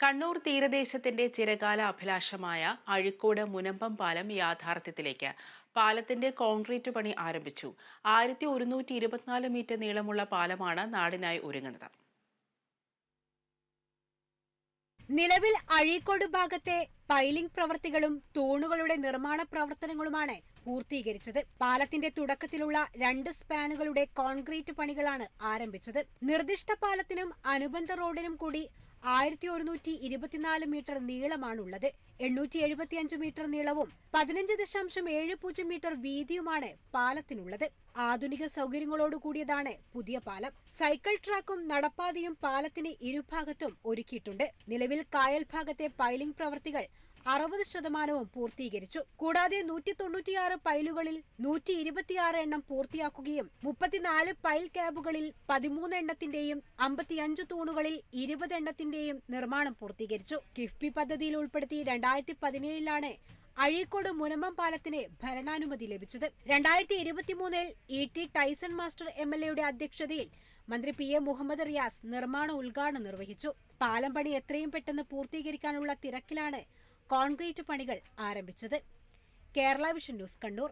കണ്ണൂർ തീരദേശത്തിന്റെ ചിരകാല അഭിലാഷമായ അഴിക്കോട് മുനമ്പം പാലം യാഥാർത്ഥ്യത്തിലേക്ക് പാലത്തിന്റെ കോൺക്രീറ്റ് പണി ആരംഭിച്ചു. ആയിരത്തി ഒരുന്നൂറ്റി ഇരുപത്തിനാല് മീറ്റർ നീളമുള്ള പാലമാണ് നാടിനായി ഒരുങ്ങുന്നത്. നിലവിൽ അഴീക്കോട് ഭാഗത്തെ പൈലിംഗ് പ്രവർത്തികളും തൂണുകളുടെ നിർമ്മാണ പ്രവർത്തനങ്ങളുമാണ് പൂർത്തീകരിച്ചത്. പാലത്തിന്റെ തുടക്കത്തിലുള്ള രണ്ട് സ്പാനുകളുടെ കോൺക്രീറ്റ് പണികളാണ് ആരംഭിച്ചത്. നിർദ്ദിഷ്ട പാലത്തിനും അനുബന്ധ റോഡിനും കൂടി ആയിരത്തി ഒരുന്നൂറ്റി ഇരുപത്തിനാല് മീറ്റർ നീളമാണുള്ളത്. എണ്ണൂറ്റി എഴുപത്തിയഞ്ച് മീറ്റർ നീളവും പതിനഞ്ച് ദശാംശം ഏഴ് പൂജ്യം മീറ്റർ വീതിയുമാണ് പാലത്തിനുള്ളത്. ആധുനിക സൗകര്യങ്ങളോട് കൂടിയതാണ് പുതിയ പാലം. സൈക്കിൾ ട്രാക്കും നടപ്പാതയും പാലത്തിന് ഇരുഭാഗത്തും ഒരുക്കിയിട്ടുണ്ട്. നിലവിൽ കായൽ ഭാഗത്തെ പൈലിംഗ് പ്രവർത്തികൾ അറുപത് ശതമാനവും പൂർത്തീകരിച്ചു. കൂടാതെ നൂറ്റി തൊണ്ണൂറ്റിയാറ് പൈലുകളിൽ നൂറ്റി ഇരുപത്തിയാറ് എണ്ണം പൂർത്തിയാക്കുകയും മുപ്പത്തിനാല് പൈൽ ക്യാബുകളിൽ പതിമൂന്ന് എണ്ണത്തിന്റെയും അമ്പത്തിയഞ്ച് തൂണുകളിൽ ഇരുപത് എണ്ണത്തിന്റെയും നിർമ്മാണം പൂർത്തീകരിച്ചു. കിഫ്ബി പദ്ധതിയിൽ ഉൾപ്പെടുത്തി രണ്ടായിരത്തി പതിനേഴിലാണ് അഴീക്കോട് മുനമ്പം പാലത്തിന് ഭരണാനുമതി ലഭിച്ചത്. രണ്ടായിരത്തി ഇരുപത്തിമൂന്നിൽ E T Tyson master M L എയുടെ അധ്യക്ഷതയിൽ മന്ത്രി പി എ മുഹമ്മദ് റിയാസ് നിർമ്മാണ ഉദ്ഘാടനം നിർവഹിച്ചു. പാലം പണി എത്രയും പെട്ടെന്ന് പൂർത്തീകരിക്കാനുള്ള തിരക്കിലാണ് കോൺക്രീറ്റ് പണികൾ ആരംഭിച്ചത്. Kerala vision news Kannur.